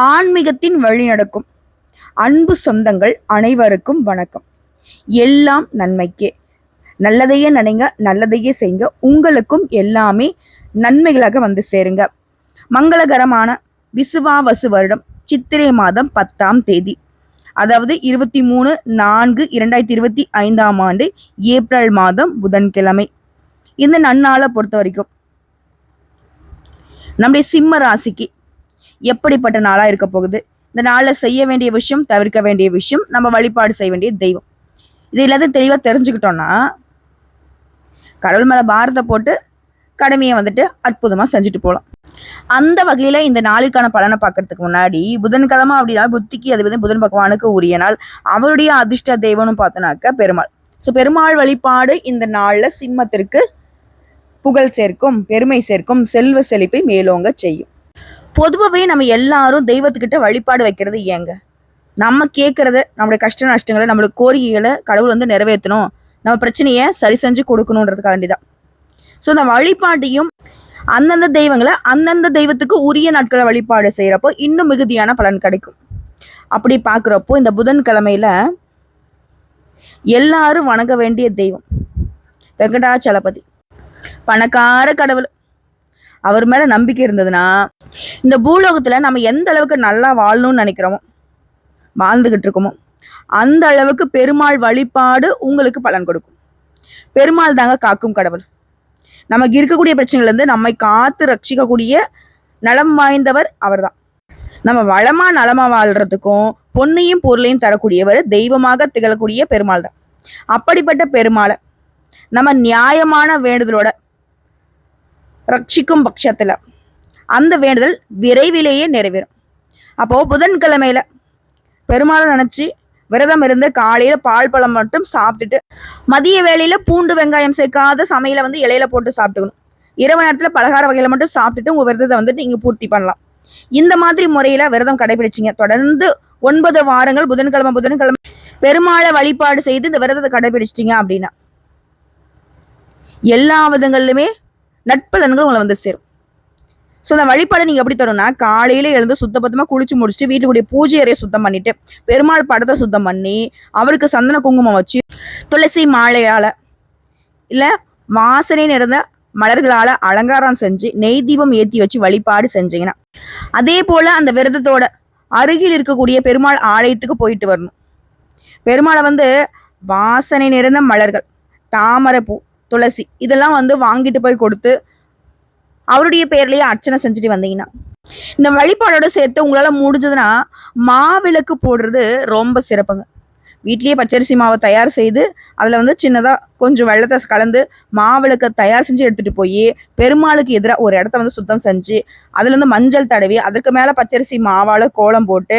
ஆன்மீகத்தின் வழிநடக்கும் அன்பு சொந்தங்கள் அனைவருக்கும் வணக்கம். எல்லாம் நன்மைக்கே. நல்லதையே நினைங்க நல்லதையே செய்யுங்க. உங்களுக்கும் எல்லாமே நன்மைகளாக வந்து சேருங்க. மங்களகரமான விசுவாவசு வருடம் சித்திரை மாதம் பத்தாம் தேதி. அதாவது இருபத்தி மூணு நான்கு இரண்டாயிரத்தி இருபத்தி ஐந்தாம் ஆண்டு ஏப்ரல் மாதம் புதன்கிழமை. இந்த நன்னாளை பொறுத்த வரைக்கும். நம்முடைய சிம்ம ராசிக்கு எப்படிப்பட்ட நாளாக இருக்க போகுது? இந்த நாளில் செய்ய வேண்டிய விஷயம் தவிர்க்க வேண்டிய விஷயம் நம்ம வழிபாடு செய்ய வேண்டிய தெய்வம். இது எல்லாத்தையும் தெளிவாக தெரிஞ்சுக்கிட்டோம்னா கடவுள் மேலே பாரத்தை போட்டு கடமையை வந்துட்டு அற்புதமாக செஞ்சுட்டு போகலாம் அந்த வகையில் இந்த நாளுக்கான பலனை பார்க்கறதுக்கு முன்னாடி புதன்கிழமை அப்படின்னா புத்திக்கு அது வந்து புதன் பகவானுக்கு உரிய நாள். அவருடைய அதிர்ஷ்ட தெய்வம்னு பார்த்தோன்னாக்க பெருமாள். ஸோ பெருமாள் வழிபாடு இந்த நாளில் சிம்மத்திற்கு புகழ் சேர்க்கும் பெருமை சேர்க்கும் செல்வ செழிப்பை மேலோங்க செய்யும். பொதுவாகவே நம்ம எல்லாரும் தெய்வத்துக்கிட்ட வழிபாடு வைக்கிறது ஏங்க? நம்ம கேட்குறத நம்மளுடைய கஷ்ட நஷ்டங்களை நம்மளுடைய கோரிக்கைகளை கடவுள் வந்து நிறைவேற்றணும். நம்ம பிரச்சனையை சரி செஞ்சு கொடுக்கணுன்றதுக்காண்டி தான் ஸோ இந்த வழிபாட்டையும் அந்தந்த தெய்வங்களை அந்தந்த தெய்வத்துக்கு உரிய நாட்களை வழிபாடு செய்கிறப்போ இன்னும் மிகுதியான பலன் கிடைக்கும். அப்படி பார்க்குறப்போ இந்த புதன்கிழமையில் எல்லாரும் வணங்க வேண்டிய தெய்வம் வெங்கடாச்சலபதி. பணக்கார கடவுள் அவர் மேல நம்பிக்கை இருந்ததுன்னா இந்த பூலோகத்துல நம்ம எந்த அளவுக்கு நல்லா வாழணும்னு நினைக்கிறோமோ வாழ்ந்துகிட்டு இருக்கோமோ அந்த அளவுக்கு பெருமாள் வழிபாடு உங்களுக்கு பலன் கொடுக்கும். பெருமாள் தாங்க காக்கும் கடவுள். நமக்கு இருக்கக்கூடிய பிரச்சனைகள் இருந்து நம்மை காத்து ரட்சிக்கக்கூடிய நலம் வாய்ந்தவர் அவர்தான். நம்ம வளமா நலமா வாழ்றதுக்கும் பொன்னையும் பொருளையும் தரக்கூடியவர் தெய்வமாக திகழக்கூடிய பெருமாள் தான் அப்படிப்பட்ட பெருமாளை நம்ம நியாயமான வேண்டுதலோட ரட்சிக்கும் பட்சத்தில் அந்த வேண்டுதல் விரைவிலேயே நிறைவேறும். அப்போது புதன்கிழமையில் பெருமாளை நினச்சி விரதம் இருந்து காலையில் பால் பழம் மட்டும் சாப்பிட்டுட்டு மதிய வேலையில் பூண்டு வெங்காயம் சேர்க்காத சமையலை வந்து இலையில போட்டு சாப்பிட்டுக்கணும். இரவு நேரத்தில் பலகார வகையில் மட்டும் சாப்பிட்டுட்டு உங்கள் விரதத்தை வந்துட்டு நீங்கள் பூர்த்தி பண்ணலாம். இந்த மாதிரி முறையில் விரதம் கடைபிடிச்சிங்க. தொடர்ந்து ஒன்பது வாரங்கள் புதன்கிழமை புதன்கிழமை பெருமாளை வழிபாடு செய்து இந்த விரதத்தை கடைபிடிச்சிட்டிங்க அப்படின்னா எல்லா விதங்கள்லுமே நட்பலன்கள் உங்களை வந்து சேரும். ஸோ அந்த வழிபாடை நீங்கள் எப்படி தரணும்னா காலையில் எழுந்து சுத்தபத்தமாக குளிச்சு முடிச்சுட்டு வீட்டுக்குடைய பூஜை அறையை சுத்தம் பண்ணிட்டு பெருமாள் படத்தை சுத்தம் பண்ணி அவருக்கு சந்தன குங்குமம் வச்சு துளசி மாலையால் இல்லை வாசனை நிறைந்த மலர்களால் அலங்காரம் செஞ்சு நெய் தீபம் ஏற்றி வச்சு வழிபாடு செஞ்சீங்கன்னா அதே போல் அந்த விரதத்தோட அருகில் இருக்கக்கூடிய பெருமாள் ஆலயத்துக்கு போயிட்டு வரணும். பெருமாளை வந்து வாசனை நிறைந்த மலர்கள் தாமரைப்பூ துளசி. இதெல்லாம் வந்து வாங்கிட்டு போய் கொடுத்து அவருடைய பேர்லயே அர்ச்சனை செஞ்சுட்டு வந்தீங்கன்னா. இந்த வழிபாடோட சேர்த்து உங்களால முடிஞ்சதுன்னா மாவிளக்கு போடுறது ரொம்ப சிறப்புங்க. வீட்லயே பச்சரிசி மாவை தயார் செய்து அதில் வந்து சின்னதாக கொஞ்சம் வெள்ளத்தை கலந்து மாவிளக்கை தயார் செஞ்சு எடுத்துகிட்டு போய் பெருமாளுக்கு எதிராக ஒரு இடத்த வந்து சுத்தம் செஞ்சு அதுல இருந்து மஞ்சள் தடவி அதுக்கு மேலே பச்சரிசி மாவால் கோலம் போட்டு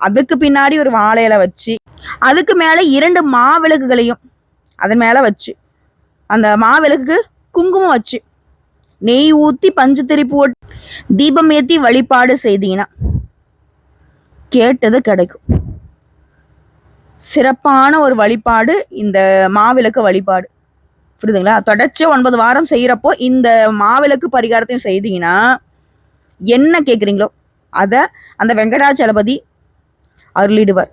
அதுக்கு பின்னாடி ஒரு வாழை வச்சு அதுக்கு மேலே இரண்டு மாவிளக்குகளையும் அதன் மேலே வச்சு அந்த மாவிளக்குக்கு குங்குமம் வச்சு நெய் ஊற்றி பஞ்சு திருப்பி ஓட்டு தீபம் ஏற்றி வழிபாடு செய்தீங்கன்னா கேட்டது கிடைக்கும். சிறப்பான ஒரு வழிபாடு இந்த மாவிளக்கு வழிபாடு. புரியுதுங்களா? தொடர்ச்சி ஒன்பது வாரம் செய்கிறப்போ இந்த மாவிளக்கு பரிகாரத்தையும் செய்தீங்கன்னா என்ன கேட்குறீங்களோ அதை அந்த வெங்கடாச்சலபதி அருளிடுவார்.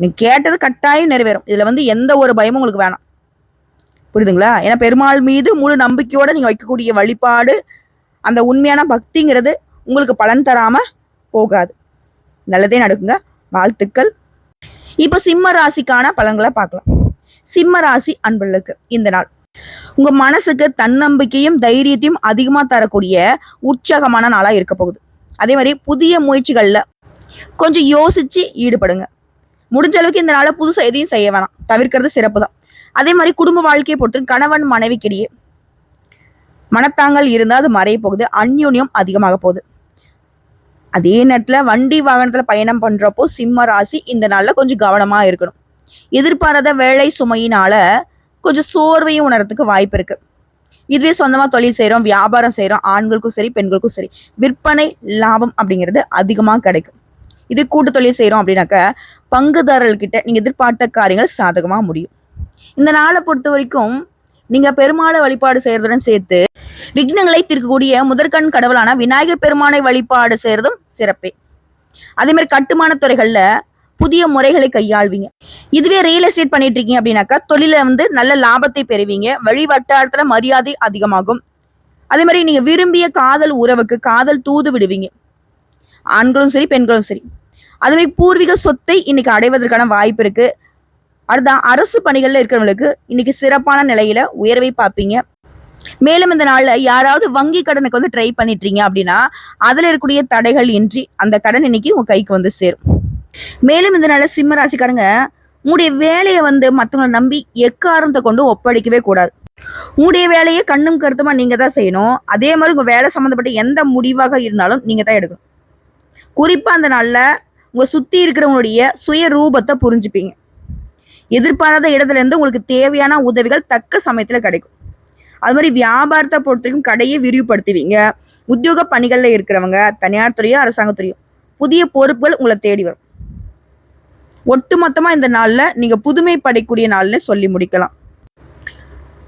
நீ கேட்டது கட்டாயம் நிறைவேறும். இதில் வந்து எந்த ஒரு பயமும் உங்களுக்கு வேணாம். புரியுதுங்களா? ஏன்னா பெருமாள் மீது முழு நம்பிக்கையோடு நீங்கள் வைக்கக்கூடிய வழிபாடு அந்த உண்மையான பக்திங்கிறது உங்களுக்கு பலன் தராமல் போகாது. நல்லதே நடக்குங்க. வாழ்த்துக்கள். இப்போ சிம்ம ராசிக்கான பலன்களை பார்க்கலாம். சிம்ம ராசி அன்பர்களுக்கு இந்த நாள். உங்க மனசுக்கு தன்னம்பிக்கையும் தைரியத்தையும் அதிகமாக தரக்கூடிய உற்சாகமான நாளாக இருக்க போகுது. அதே மாதிரி புதிய முயற்சிகளில் கொஞ்சம் யோசிச்சு ஈடுபடுங்க. முடிஞ்ச அளவுக்கு இந்த நாளை புதுசாக எதையும் செய்ய வேணாம். தவிர்க்கிறது சிறப்பு தான் அதே மாதிரி குடும்ப வாழ்க்கையை பொறுத்து கணவன் மனைவிக்கிடையே மனத்தாங்கல் இருந்தால் அது மறைய போகுது அந்யூன்யம் அதிகமாக போகுது. அதே நேரத்தில் வண்டி வாகனத்தில் பயணம் பண்ணுறப்போ சிம்ம ராசி இந்த நாளில் கொஞ்சம் கவனமாக இருக்கணும். எதிர்பாராத வேலை சுமையினால கொஞ்சம் சோர்வையும் உணரத்துக்கு வாய்ப்பு இருக்கு. இதுவே சொந்தமாக தொழில் செய்கிறோம் வியாபாரம் செய்கிறோம் ஆண்களுக்கும் சரி பெண்களுக்கும் சரி விற்பனை லாபம் அப்படிங்கிறது அதிகமாக கிடைக்கும். இது கூட்டு தொழில் செய்கிறோம் அப்படின்னாக்க பங்குதாரர்கிட்ட நீங்கள் எதிர்பார்த்த காரியங்கள் சாதகமாக முடியும். இந்த நாளை பொறுத்த வரைக்கும் நீங்க பெருமாளை வழிபாடு செய்யறதுடன் சேர்த்து விக்னங்களை தீர்க்கக்கூடிய முதற்கண் கடவுளான விநாயகர் பெருமானை வழிபாடு செய்யறதும் சிறப்பே. அதே மாதிரி கட்டுமான துறைகள்ல புதிய முறைகளை கையாள்வீங்க. இதுவே ரியல் எஸ்டேட் பண்ணிட்டு இருக்கீங்க அப்படின்னாக்கா தொழில வந்து நல்ல லாபத்தை பெறுவீங்க. வழி வட்டாரத்துல மரியாதை அதிகமாகும். அதே மாதிரி நீங்க விரும்பிய காதல் உறவுக்கு காதல் தூது விடுவீங்க. ஆண்களும் சரி பெண்களும் சரி. அதே பூர்வீக சொத்தை இன்னைக்கு அடைவதற்கான வாய்ப்பு இருக்கு. அடுத்த அரசு பணிகளில் இருக்கிறவங்களுக்கு இன்னைக்கு சிறப்பான நிலையில உயர்வை பார்ப்பீங்க. மேலும் இந்த நாளில் யாராவது வங்கி கடனுக்கு வந்து ட்ரை பண்ணிட்டீங்க அப்படின்னா அதில் இருக்கக்கூடிய தடைகள் இன்றி அந்த கடன் இன்னைக்கு உங்கள் கைக்கு வந்து சேரும். மேலும் இந்த நாளில் சிம்ம ராசிக்காரங்க உங்களுடைய வேலையை வந்து மற்றவங்களை நம்பி எக்காரணத்தை கொண்டு ஒப்படைக்கவே கூடாது. உங்களுடைய வேலையை கண்ணும் கருத்துமா நீங்க தான் செய்யணும். அதே மாதிரி உங்க வேலை சம்மந்தப்பட்ட எந்த முடிவாக இருந்தாலும் நீங்க தான் எடுக்கணும். குறிப்பா அந்த நாளில் உங்க சுத்தி இருக்கிறவங்களுடைய சுய ரூபத்தை புரிஞ்சுப்பீங்க. எதிர்பாராத இடத்துல இருந்து உங்களுக்கு தேவையான உதவிகள் தக்க சமயத்தில் கிடைக்கும். அது மாதிரி வியாபாரத்தை பொறுத்த வரைக்கும் கடையை விரிவுபடுத்துவீங்க. உத்தியோக பணிகளில் இருக்கிறவங்க தனியார் துறையோ அரசாங்கத்துறையோ புதிய பொறுப்புகள் உங்களை தேடி வரும். ஒட்டுமொத்தமாக இந்த நாளில் நீங்கள் புதுமை படைக்கூடிய நாள்னு சொல்லி முடிக்கலாம்.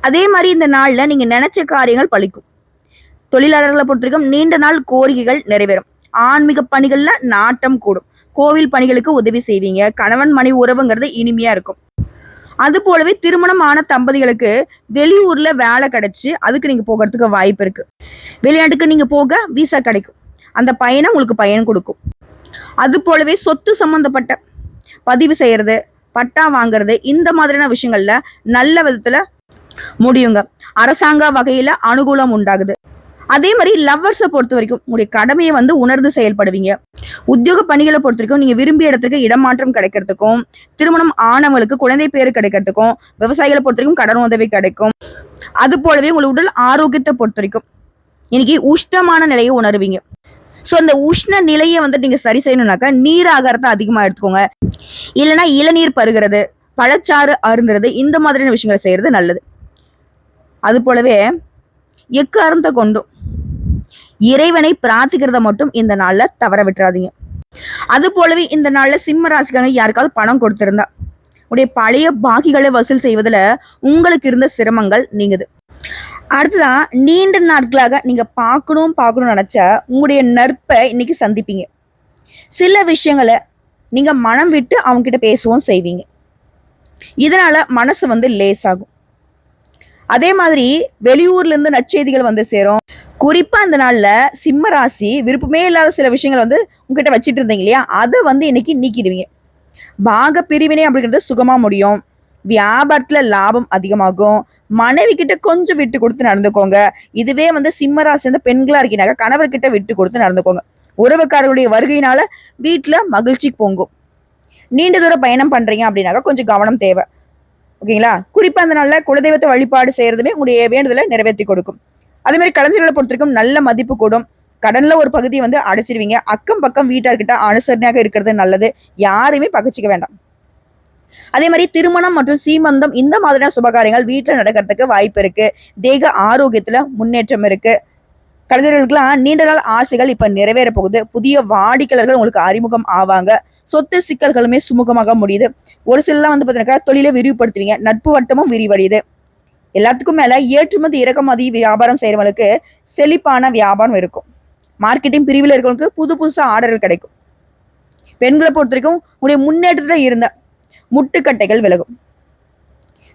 அதே மாதிரி இந்த நாளில் நீங்கள் நினைச்ச காரியங்கள் பழிக்கும். தொழிலாளர்களை பொறுத்த வரைக்கும் நீண்ட நாள் கோரிக்கைகள் நிறைவேறும். ஆன்மீக பணிகளில் நாட்டம் கூடும். கோவில் பணிகளுக்கு உதவி செய்வீங்க. கணவன் மனைவி உறவுங்கிறது இனிமையா இருக்கும். அது போலவே திருமணம் ஆன தம்பதிகளுக்கு வெளியூர்ல வேலை கிடைச்சி அதுக்கு நீங்க போகிறதுக்கு வாய்ப்பு இருக்கு. வெளிநாட்டுக்கு நீங்க போக விசா கிடைக்கும். அந்த பயணம் உங்களுக்கு பயன் கொடுக்கும். அது போலவே சொத்து சம்பந்தப்பட்ட பதிவு செய்யறது பட்டா வாங்குறது இந்த மாதிரியான விஷயங்கள்ல நல்ல விதத்துல முடியுங்க. அரசாங்க வகையில அனுகூலம் உண்டாகுது. அதே மாதிரி லவ்வர்ஸை பொறுத்த வரைக்கும் உங்களுடைய கடமையை வந்து உணர்ந்து செயல்படுவீங்க. உத்தியோக பணிகளை பொறுத்த வரைக்கும் நீங்க விரும்பிய இடத்துக்கு இடமாற்றம் கிடைக்கிறதுக்கும் திருமணம் ஆனவங்களுக்கு குழந்தை பேர் கிடைக்கிறதுக்கும் விவசாயிகளை பொறுத்த வரைக்கும் கடன் உதவி கிடைக்கும். அது போலவே உங்கள் உடல் ஆரோக்கியத்தை பொறுத்த வரைக்கும் இன்னைக்கு உஷ்ணமான நிலையை உணர்வீங்க. ஸோ அந்த உஷ்ண நிலையை வந்துட்டு நீங்க சரி செய்யணும்னாக்கா நீர் ஆகாரத்தை அதிகமா எடுத்துக்கோங்க. இல்லைன்னா இளநீர் பருகிறது பழச்சாறு அருந்துறது இந்த மாதிரியான விஷயங்களை செய்யறது நல்லது. அது போலவே எக்காரணத்தை கொண்டும் இறைவனை பிரார்த்திக்கிறத மட்டும் இந்த நாள்ல தவற விட்டுறாதீங்க. அது போலவே இந்த நாள்ல சிம்ம ராசிக்காரங்க யாருக்காவது பணம் கொடுத்திருந்தா உடைய பழைய பாக்கிகளை வசூல் செய்வதில் உங்களுக்கு இருந்த சிரமங்கள் நீங்குது. அடுத்ததான் நீண்ட நாட்களாக நீங்க பார்க்கணும் பார்க்கணும்னு நினச்சா உங்களுடைய நற்பை இன்னைக்கு சந்திப்பீங்க. சில விஷயங்களை நீங்க மனம் விட்டு அவங்க கிட்ட பேசவும் செய்வீங்க. இதனால மனசு வந்து லேஸ் ஆகும் அதே மாதிரி வெளியூர்ல இருந்து நற்செய்திகள் வந்து சேரும். குறிப்பா அந்த நாள்ல சிம்ம ராசி விருப்பமே இல்லாத சில விஷயங்கள் வந்து உங்ககிட்ட வச்சிட்டு இருந்தீங்க இல்லையா? அதை வந்து இன்னைக்கு நீக்கிடுவீங்க. பாக பிரிவினை அப்படிங்கிறது சுகமா முடியும். வியாபாரத்துல லாபம் அதிகமாகும். மனைவி கிட்ட கொஞ்சம் விட்டு கொடுத்து நடந்துக்கோங்க. இதுவே வந்து சிம்ம ராசி வந்து பெண்களா இருக்கீங்க கணவர்கிட்ட விட்டு கொடுத்து நடந்துக்கோங்க. உறவுக்காரர்களுடைய வருகையினால வீட்டுல மகிழ்ச்சி பொங்கும். நீண்ட தூரம் பயணம் பண்றீங்க அப்படின்னாக்கா கொஞ்சம் கவனம் தேவை. ஓகேங்களா? குறிப்பா அந்த நாள்ல குலதெய்வத்தை வழிபாடு செய்யறதுமே உங்களுடைய வேண்டுதலை நிறைவேற்றி கொடுக்கும். அதே மாதிரி கலைஞர்களை பொறுத்திருக்கும் நல்ல மதிப்பு கூடும். கடன்ல ஒரு பகுதியை வந்து அடைச்சிருவீங்க. அக்கம் பக்கம் வீட்டார்கிட்ட அனுசரணையாக இருக்கிறது நல்லது. யாரையுமே பகிச்சிக்க வேண்டாம். அதே மாதிரி திருமணம் மற்றும் சீமந்தம் இந்த மாதிரியான சுபகாரியங்கள் வீட்டுல நடக்கிறதுக்கு வாய்ப்பு இருக்கு. தேக ஆரோக்கியத்துல முன்னேற்றம் இருக்கு. கலைஞர்களுக்கெல்லாம் நீண்ட நாள் ஆசைகள் இப்ப நிறைவேற போகுது. புதிய வாடிக்கையாளர்கள் உங்களுக்கு அறிமுகம் ஆவாங்க. சொத்து சிக்கல்களுமே சுமூகமாக முடியுது. ஒரு சிலர்லாம் வந்து பார்த்தீங்கன்னா தொழிலை விரிவுபடுத்துவீங்க. நட்பு வட்டமும் விரிவடையுது. எல்லாத்துக்கும் மேல ஏற்றுமதி இறக்குமதி வியாபாரம் செய்யறவங்களுக்கு செழிப்பான வியாபாரம் இருக்கும். மார்க்கெட்டிங் பிரிவில் இருக்கிறவங்களுக்கு புது புதுசா ஆர்டர்கள் கிடைக்கும். பெண்களை பொறுத்த வரைக்கும் உடைய முன்னேற்றத்துல இருந்த முட்டுக்கட்டைகள் விலகும்.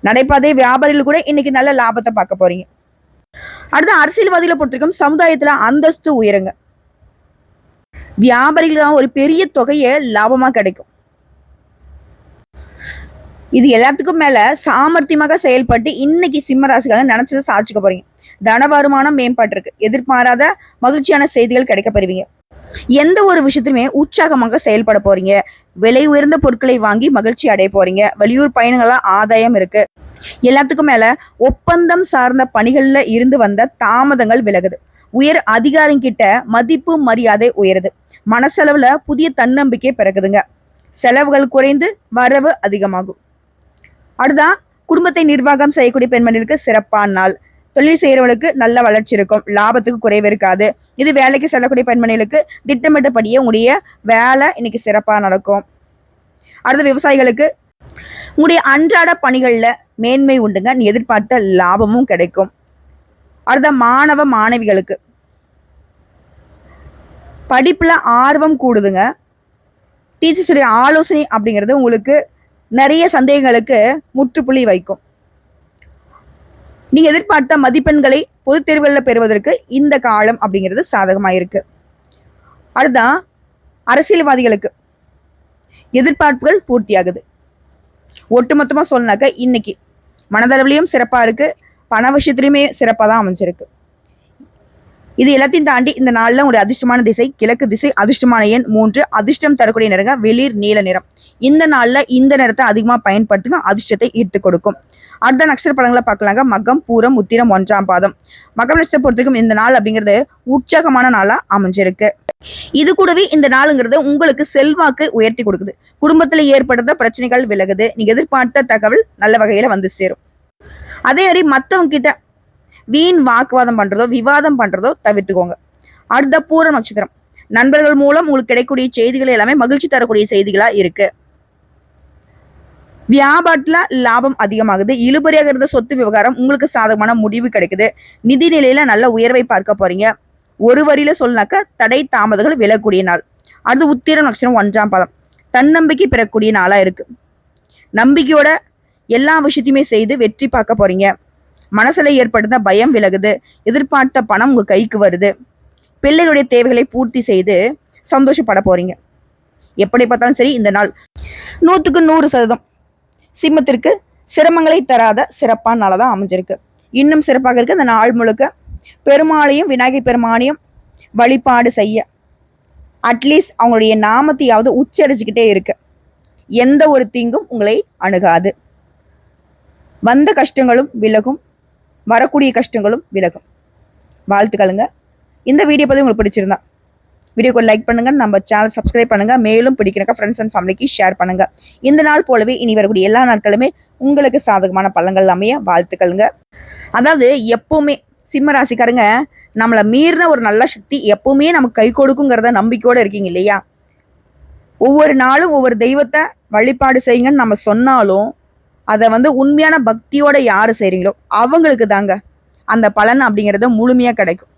நடைபாதை வியாபாரிகள் கூட இன்னைக்கு நல்ல லாபத்தை பார்க்க போறீங்க. அடுத்து அரசியல்வாதிகளை பொறுத்திருக்கும் சமுதாயத்தில் சமுதாயத்துல அந்தஸ்து உயருங்க. வியாபாரிகளுக்கு ஒரு பெரிய தொகையை லாபமா கிடைக்கும். இது எல்லாத்துக்கும் மேல சாமர்த்தியமாக செயல்பட்டு இன்னைக்கு சிம்ம ராசிக்காரங்க நினைச்சதை சாதிச்சுக்க போறீங்க. தன வருமானம் மேம்பாட்டு இருக்கு எதிர்பாராத மகிழ்ச்சியான செய்திகள் கிடைக்க பெறுவீங்க. எந்த ஒரு விஷயத்திலுமே உற்சாகமாக செயல்பட போறீங்க. விலை உயர்ந்த பொருட்களை வாங்கி மகிழ்ச்சி அடைய போறீங்க. வெளியூர் பயணங்களா ஆதாயம் இருக்கு. எல்லாத்துக்கும் மேல ஒப்பந்தம் சார்ந்த பணிகள்ல இருந்து வந்த தாமதங்கள் விலகுது. உயர் அதிகாரிங்கிட்ட மதிப்பு மரியாதை உயருது. மனசளவுல புதிய தன்னம்பிக்கை பிறகுதுங்க. செலவுகள் குறைந்து வரவு அதிகமாகும். அடுத்தா குடும்பத்தை நிர்வாகம் செய்யக்கூடிய பெண்மணிகளுக்கு சிறப்பான நாள். தொழில் செய்யறவங்களுக்கு நல்ல வளர்ச்சி இருக்கும். லாபத்துக்கு குறைவு இருக்காது. இது வேலைக்கு செல்லக்கூடிய பெண்மணிகளுக்கு திட்டமிட்டபடியே உங்களுடைய வேலை இன்னைக்கு சிறப்பாக நடக்கும். அடுத்து விவசாயிகளுக்கு உங்களுடைய அன்றாட பணிகளில் மேன்மை உண்டுங்க. நீ எதிர்பார்த்த லாபமும் கிடைக்கும். அடுத்த மாணவ மாணவிகளுக்கு படிப்பில் ஆர்வம் கூடுதுங்க. டீச்சர்ஸுடைய ஆலோசனை அப்படிங்கிறது உங்களுக்கு நிறைய சந்தேகங்களுக்கு முற்றுப்புள்ளி வைக்கும். நீங்க எதிர்பார்த்த மதிப்பெண்களை பொதுத் தேர்வுகளில் பெறுவதற்கு இந்த காலம் அப்படிங்கிறது சாதகமாக இருக்கு அடுத்தா அரசியல்வாதிகளுக்கு எதிர்பார்ப்புகள் பூர்த்தியாகுது. ஒட்டுமொத்தமாக சொன்னாக்க இன்னைக்கு மனதளவுலையும் சிறப்பாக இருக்கு பண விஷயத்துலையுமே சிறப்பாக தான் அமைஞ்சிருக்கு. இது எல்லாத்தையும் தாண்டி இந்த நாளில் உங்களுடைய அதிர்ஷ்டமான திசை கிழக்கு திசை அதிர்ஷ்டமான எண் மூன்று அதிர்ஷ்டம் தரக்கூடிய நிறங்க வெளிர் நீல நிறம். இந்த நாளில் இந்த நிறத்தை அதிகமாக பயன்படுத்துங்க அதிர்ஷ்டத்தை ஈர்த்து கொடுக்கும். அடுத்த நட்சத்திர படங்களை பார்க்கலாங்க. மகம் பூரம் உத்திரம் ஒன்றாம் பாதம். மகம் நட்சத்திரம் பொறுத்திருக்கும் இந்த நாள் அப்படிங்கிறது உற்சாகமான நாளாக அமைஞ்சிருக்கு. இது கூடவே இந்த நாளுங்கிறது உங்களுக்கு செல்வாக்கு உயர்த்தி கொடுக்குது. குடும்பத்தில் ஏற்படுற பிரச்சனைகள் விலகுது. நீங்க எதிர்பார்த்த தகவல் நல்ல வகையில வந்து சேரும். அதே மாதிரி மற்றவங்க கிட்ட வீண் வாக்குவாதம் பண்றதோ விவாதம் பண்றதோ தவிர்த்துக்கோங்க. அடுத்த பூர நட்சத்திரம். நண்பர்கள் மூலம் உங்களுக்கு கிடைக்கக்கூடிய செய்திகள் எல்லாமே மகிழ்ச்சி தரக்கூடிய செய்திகளா இருக்கு. வியாபாரத்துல லாபம் அதிகமாகுது. இழுபறியாக இருந்த சொத்து விவகாரம் உங்களுக்கு சாதகமான முடிவு கிடைக்குது. நிதி நிலையில நல்ல உயர்வை பார்க்க போறீங்க. ஒரு வரியில சொல்லினாக்க தடை தாமதங்கள் விலகக்கூடிய நாள். அது உத்திர நட்சத்திரம் ஒன்றாம் பதம். தன்னம்பிக்கை பெறக்கூடிய நாளா இருக்கு. நம்பிக்கையோட எல்லா விஷயத்தையுமே செய்து வெற்றி பார்க்க போறீங்க. மனசுல ஏற்படுத்த பயம் விலகுது. எதிர்பார்த்த பணம் உங்க கைக்கு வருது. பிள்ளைகளுடைய தேவைகளை பூர்த்தி செய்து சந்தோஷப்பட போறீங்க. எப்படி பார்த்தாலும் சரி இந்த நாள் நூற்றுக்கு நூறு சதவீதம் சிம்மத்திற்கு சிரமங்களை தராத சிறப்பான நாளாக தான் அமைஞ்சிருக்கு. இன்னும் சிறப்பாக இருக்கு. இந்த நாள் முழுக்க பெருமாளையும் விநாயகர் பெருமானையும் வழிபாடு செய்ய அட்லீஸ்ட் அவங்களுடைய நாமத்தையாவது உச்சரிச்சுக்கிட்டே இருக்கு. எந்த ஒரு தீங்கும் உங்களை அணுகாது. வந்த கஷ்டங்களும் விலகும். வரக்கூடிய கஷ்டங்களும் விலகும். வாழ்த்துக்களுங்க. இந்த வீடியோ பதிவு உங்களுக்கு பிடிச்சிருந்தா வீடியோக்கு லைக் பண்ணுங்க நம்ம சேனல் சப்ஸ்கிரைப் பண்ணுங்க மேலும் பிடிக்கிறக்க ஃப்ரெண்ட்ஸ் அண்ட் ஃபேமிலிக்கு ஷேர் பண்ணுங்க. இந்த நாள் போலவே இனி வரக்கூடிய எல்லா நாட்களுமே உங்களுக்கு சாதகமான பழங்கள் அமைய வாழ்த்துக்களுங்க. அதாவது எப்பவுமே சிம்ம ராசிக்காரங்க நம்மளை மீறின ஒரு நல்ல சக்தி எப்பவுமே நமக்கு கை கொடுக்குங்கிறத நம்பிக்கையோடு இருக்கீங்க இல்லையா? ஒவ்வொரு நாளும் ஒவ்வொரு தெய்வத்தை வழிபாடு செய்யுங்கன்னு நம்ம சொன்னாலும் அதை வந்து உண்மையான பக்தியோட யார் செய்கிறீங்களோ அவங்களுக்கு தாங்க அந்த பலன் அப்படிங்கிறது முழுமையாக கிடைக்கும்.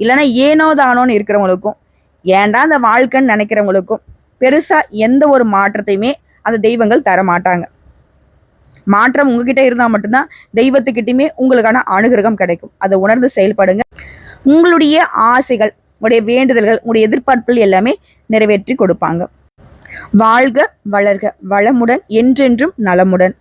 இல்லைன்னா ஏனோ தானோன்னு இருக்கிறவங்களுக்கும் ஏன்டா அந்த வாழ்க்கைன்னு நினைக்கிறவங்களுக்கும் பெருசாக எந்த ஒரு மாற்றத்தையுமே அந்த தெய்வங்கள் தர மாட்டாங்க மாற்றம் உங்ககிட்ட இருந்தால் மட்டும்தான் தெய்வத்துக்கிட்டையுமே உங்களுக்கான அனுகிரகம் கிடைக்கும். அதை உணர்ந்து செயல்படுங்க. உங்களுடைய ஆசைகள் உங்களுடைய வேண்டுதல்கள் உங்களுடைய எதிர்பார்ப்புகள் எல்லாமே நிறைவேற்றி கொடுப்பாங்க. வாழ்க வளர்க. வளமுடன் என்றென்றும் நலமுடன்.